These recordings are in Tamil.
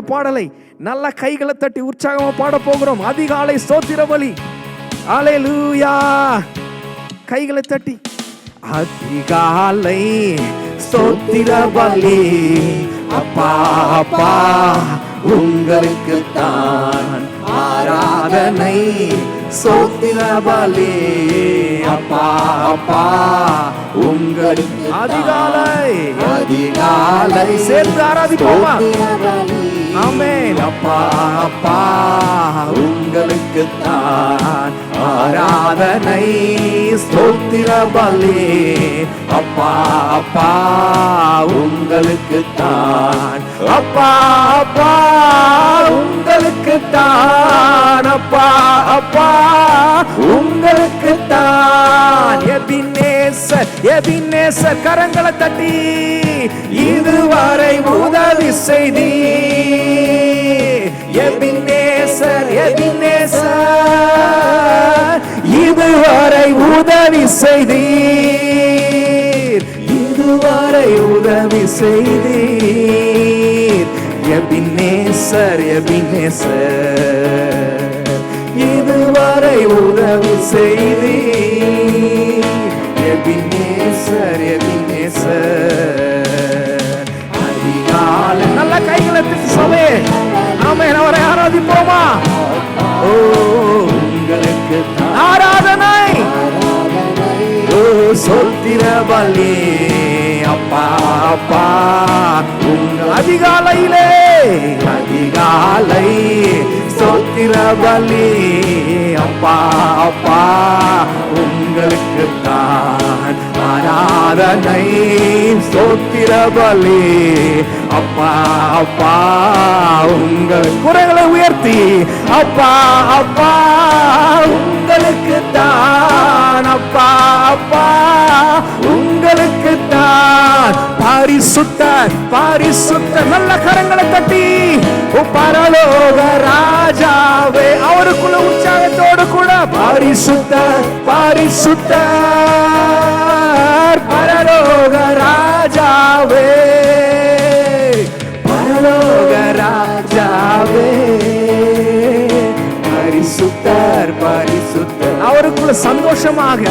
பாடலை நல்ல கைகளை தட்டி உற்சாகமா பாட போகிறோம். அதிகாலை ஸ்தோத்திர பலி அலையலூயா கைகளை தட்டி. அதிகாலை ஸ்தோத்திர பலி அப்பா அப்பா உங்களுக்கு தான் ஆராதனை. ஸ்தோத்திர பலி அப்பா அப்பா உங்களுக்கு அதிகாலை. அதிகாலை. சேர்ந்து ஆராதிப்போமா? ஆமென் அப்பா அப்பா உங்களுக்கு தான் ஆராதனை ஸ்தோத்திர பலி. அப்பா அப்பா உங்களுக்கு தான் அப்பா அப்பா உங்களுக்கு தான் அப்பா அப்பா உங்களுக்கு தான் எபினேசர் எபினேசர் கரங்களை தட்டி இதுவரை உதவி செய்தி உதவி செய்தீர். எபினேசர் எபினேசர் இதுவரை உதவி செய்தீர். எபினேசர் எபினேசர் அதிகாலை நல்ல கைகளை தட்டி சபே நாம அவரை ஆராதிப்போமா? ஓ உங்களுக்கு ஆராதனை. ஓ சொத்திர பலி அதிகாலையிலே அதிகாலை சோத்திர பலி. அப்பா அப்பா உங்களுக்கு தான் ஆராதனை. சோத்திர பலி. அப்பா அப்பா உங்கள் குறைகளை உயர்த்தி. அப்பா அப்பா உங்களுக்கு தான் அப்பா அப்பா தான் பாரிசுத்த நல்ல கரங்களை தட்டி. ஓ பரலோக ராஜாவே அவருக்குள்ள உற்சாகத்தோடு கூட. பாரிசுத்த பாரிசுத்த பரலோக ராஜாவே. பரலோக ராஜாவே. பரிசுத்தர் பரிசுத்தர். அவருக்குள்ள சந்தோஷமாக.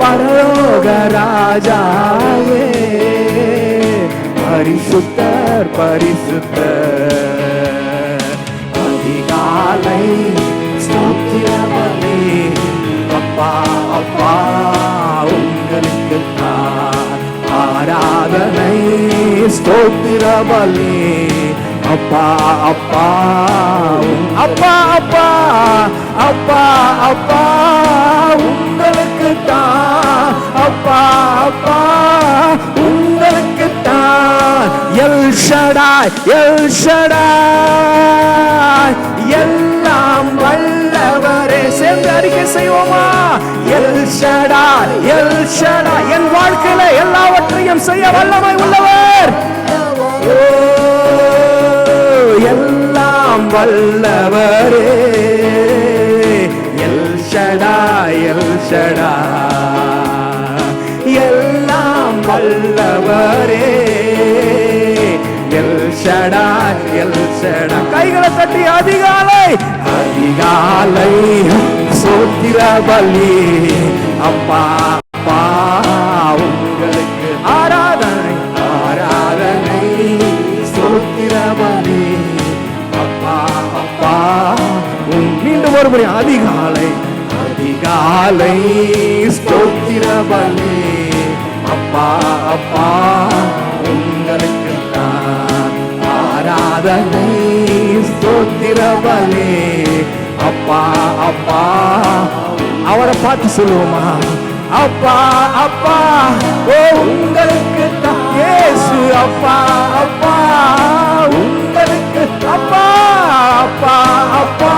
பரலோக ராஜாவே. பரிசுத்தர் பரிசுத்தர். அதிகாலை ஸ்தோத்திரமலே அப்பா அப்பா உங்களுக்கு தான் ஆராதனை ஸ்தோத்திரபலே அப்பா அப்பா அப்பா அப்பா அப்பா எல் ஷடாய் எல் ஷடாய் எல்லாம் வல்லவரே சேர்ந்து அறிக்கை செய்வோமா? எல் ஷடாய் எல் ஷடாய் என் வாழ்க்கையில எல்லாவற்றையும் செய்ய வல்லமை உள்ளவர். ஓ, எல்லாம் வல்லவரே. எல் கைகளை தட்டி அதிகாலை. அதிகாலை சோத்திர பலி. அப்பா அப்பா உங்களுக்கு ஆராதனை. ஆராதனை சோத்திர பலி. அப்பா அப்பா மீண்டும் ஒரு முறை அதிகாலை. அதிகாலை ஸ்தோத்திர பலி. அப்பா அப்பா ஆராதனை ஸ்தோத்திர அப்பா அப்பா அவரை பார்த்து சொல்லுவோமா? அப்பா அப்பா ஓ உங்களுக்கு தான் அப்பா அப்பா உங்களுக்கு அப்பா அப்பா அப்பா.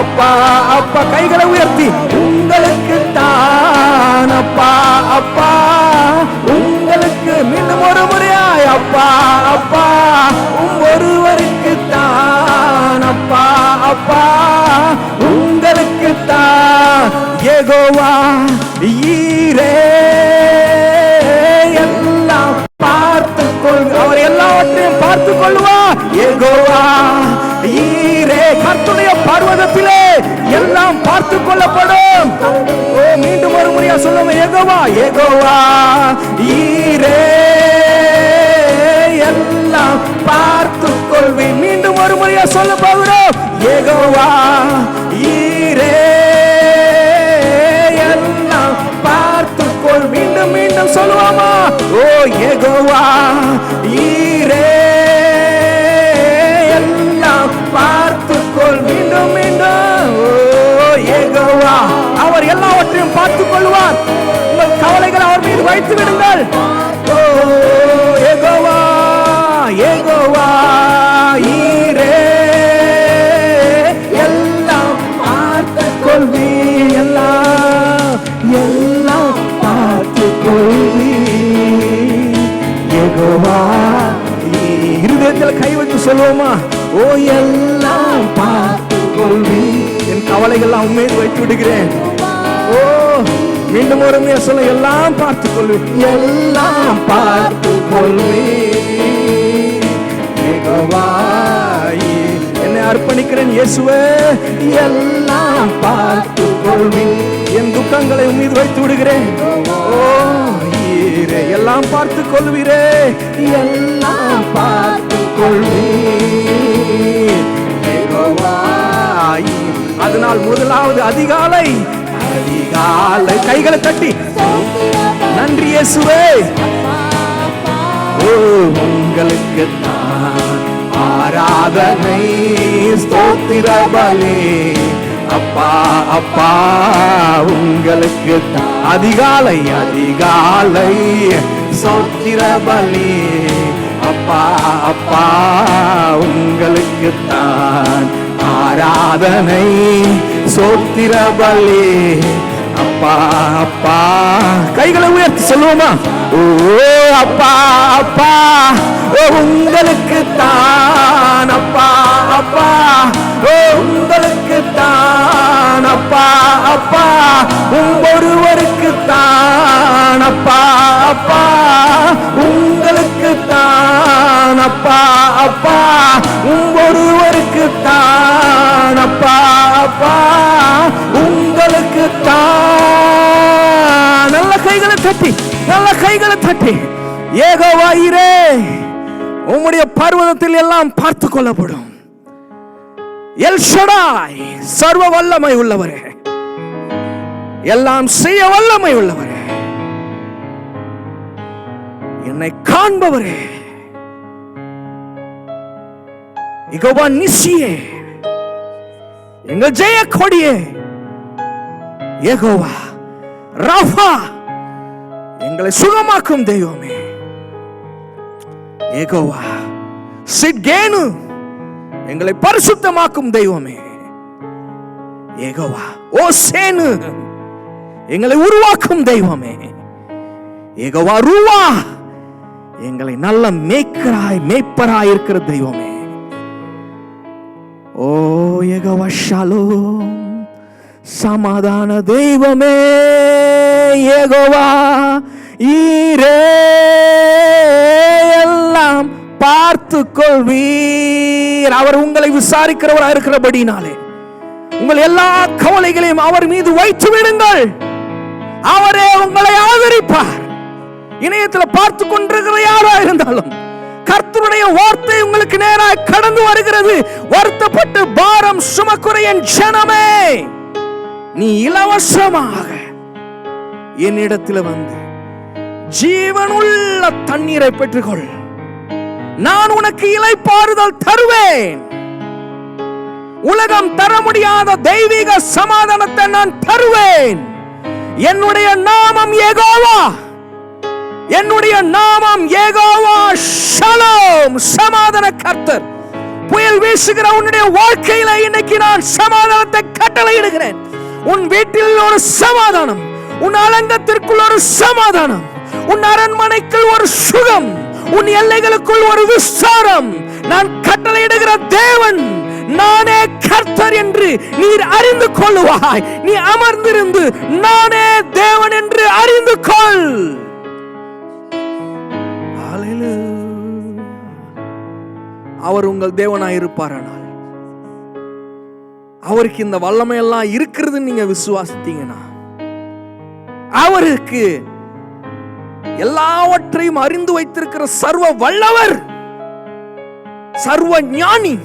அப்பா அப்பா கைகளை உயர்த்தி. உங்களுக்கு தான் அப்பா அப்பா. உங்களுக்கு மீண்டும் ஒரு முறையாய் அப்பா அப்பா. ஒருவருக்கு தான் அப்பா அப்பா. உங்களுக்கு தான் ஏகோவா ஈரே. எல்லாம் பார்த்து கொள் அவர் எல்லாவற்றையும் பார்த்து கொள்வா ஏகோவா ஈரே. கர்த்துடைய பர்வதத்திலே எல்லாம் பார்த்து கொள்ளப்படும். ஓ மீண்டும் ஒரு முறையா சொல்லுங்க ஏகோவா ஏகோவா ஈரே எல்லாம் பார்த்து கொள்வி மீண்டும் ஒரு முறையா சொல்ல போகிறோம். ஏகோவா ஈரே எல்லாம் பார்த்து கொள். மீண்டும் மீண்டும் சொல்லுவாமா? ஓ ஏகோவா ஈ எல்லாவற்றையும் பார்த்து கொள்வார் உங்கள் கவலைகள் அவர் மீது வைத்து விடுங்கள். ஓ ஏகோவா ஏகோவா ஈரே. எல்லாம் பார்த்து கொள்வி எல்லாம் எல்லாம் பார்த்து கொள்வி ஏகோவா இருதயத்தில் கை வச்சு சொல்லுவோமா? ஓ எல்லாம் பார்த்து கொள்வி என் கவலைகள்லாம் உண்மையில் வைத்து விடுகிறேன். ஓ மீண்டும் ஒரு முறை சொல்ல எல்லாம் பார்த்து கொள்வி. எல்லாம் பார்த்து கொள்வி. யெகோவாயே, என்னை அர்ப்பணிக்கிறேன் இயேசுவே. எல்லாம் பார்த்து கொள்வி. என் துக்கங்களை மீது வைத்து விடுகிறேன். ஓ எல்லாம் பார்த்து கொள்வீரே. எல்லாம் பார்த்து கொள்வி. அதனால் முதலாவது அதிகாலை காலை கைகளை தட்டி. நன்றி இயேசுவே. ஓ உங்களுக்கு தான் ஆராதனை ஸ்தோத்திர பலே அப்பா அப்பா உங்களுக்கு அதிகாலை அதிகாலை சோத்திர பலி அப்பா அப்பா உங்களுக்கு தான் ஆராதனை சோத்திர பலி அப்பா அப்பா. கைகளை உயர்த்தி சொல்லுவோமா? ஓ அப்பா அப்பா. ஓ உங்களுக்கு தான் அப்பா அப்பா. ஓ உங்களுக்கு தான் அப்பா அப்பா. உங்க ஒருவருக்கு தான் அப்பா. தட்டி நல்ல கைகளை தட்டி. ஏகவாயிரே உம்முடைய பர்வதத்தில் எல்லாம் பார்த்து கொள்ளப்படும். எல்ஷடாய் சர்வ வல்லமை உள்ளவரே. எல்லாம் செய்ய வல்லமை உள்ளவரே. என்னை காண்பவரே. இகோவா நிசியே. எங்கள் ஜெய கொடியே ஏகோவா ராஃபா. எங்களை சுகமாக்கும் தெய்வமே. ஏகோவா சிட்கேனு எங்களை பரிசுத்தமாக்கும் தெய்வமே. ஏகோவா ஓ சேனு எங்களை உருவாக்கும் தெய்வமே. ஏகோவா ரூவா எங்களை நல்ல மேய்க்கராய் மேய்ப்பராய் இருக்கிற தெய்வமே. ஓ ஏகோவா ஷாலோ சமாதான தெய்வமே ஏகோவா எல்லாம் பார்த்து கொள்வீர் அவர் உங்களை விசாரிக்கிறவராக இருக்கிறபடினாலே. உங்கள் எல்லா கவலைகளையும் அவர் மீது வைத்து விடுங்கள். அவரே உங்களை ஆதரிப்பார். இணையத்தில் பார்த்து கொண்டிருக்கிற யாரா இருந்தாலும் கர்த்தருடைய வார்த்தை உங்களுக்கு நேராக கடந்து வருகிறது. வருத்தப்பட்டு பாரம் சுமக்குறைய ஜனமே நீ இலவசமாக என்னிடத்தில் வந்து ஜீவனுள்ள தண்ணீரை பெற்றுக்கொள். நான் உனக்கு இலைப்பாறுதல் தருவேன். உலகம் தர முடியாத தெய்வீக சமாதானத்தை நான் தருவேன். என்னுடைய நாமம் ஏகோவா. என்னுடைய நாமம் ஏகோவா. ஷலோம். சமாதான கர்த்தர். புயல் வீசுகிற உன்னுடைய வாழ்க்கையில இன்னைக்கு நான் சமாதானத்தை கட்டளையிடுகிறேன். உன் வீட்டில் ஒரு சமாதானம். உன் அலங்கத்திற்குள் ஒரு சமாதானம். உன் அரண்மனைக்குள் ஒரு சுகம் உன் எல்லைகளுக்குள் ஒரு விசாரம். நான் கட்டளையிடுகிற தேவன் நானே கர்த்தர் என்று நீர் அறிந்து கொள்ளுவாய். நீ அமர்ந்திருந்து நானே தேவன் என்று அறிந்து கொள். அவர் உங்கள் தேவனாய் இருப்பாரானால். அவருக்கு இந்த வல்லமை எல்லாம் இருக்கிறதுன்னு நீங்க விசுவாசித்தீங்கன்னா அவருக்கு எல்லாவற்றையும் அறிந்து வைத்திருக்கிற சர்வ வல்லவர் சர்வ ஞானி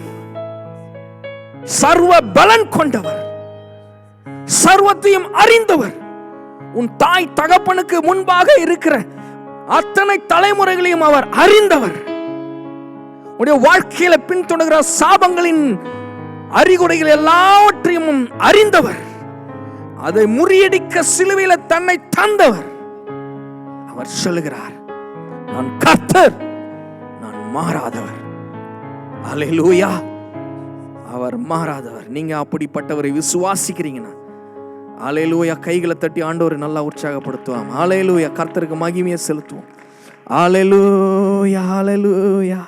சர்வ பலன் கொண்டவர் சர்வத்தையும் அறிந்தவர். உன் தாய் தகப்பனுக்கு முன்பாக இருக்கிற அத்தனை தலைமுறைகளையும் அவர் அறிந்தவர். உடைய வாழ்க்கையில பின்தொடர்கிற சாபங்களின் அறிகுறிகள் எல்லாவற்றையும் அறிந்தவர். அதை முறியடிக்க சிலுவையில தன்னை தந்தவர். அவர் சொல்லுகிறார் நான் கர்த்தர் நான் மாறாதவர். அலையிலூயா அவர் மாறாதவர். நீங்க அப்படிப்பட்டவரை விசுவாசிக்கிறீங்கன்னா ஆலையிலூயா கைகளை தட்டி ஆண்டவரை நல்லா உற்சாகப்படுத்துவோம் ஆலையிலூயா கர்த்தருக்கு மகிமையை செலுத்துவோம். ஆலையிலூயா ஆலையிலூயா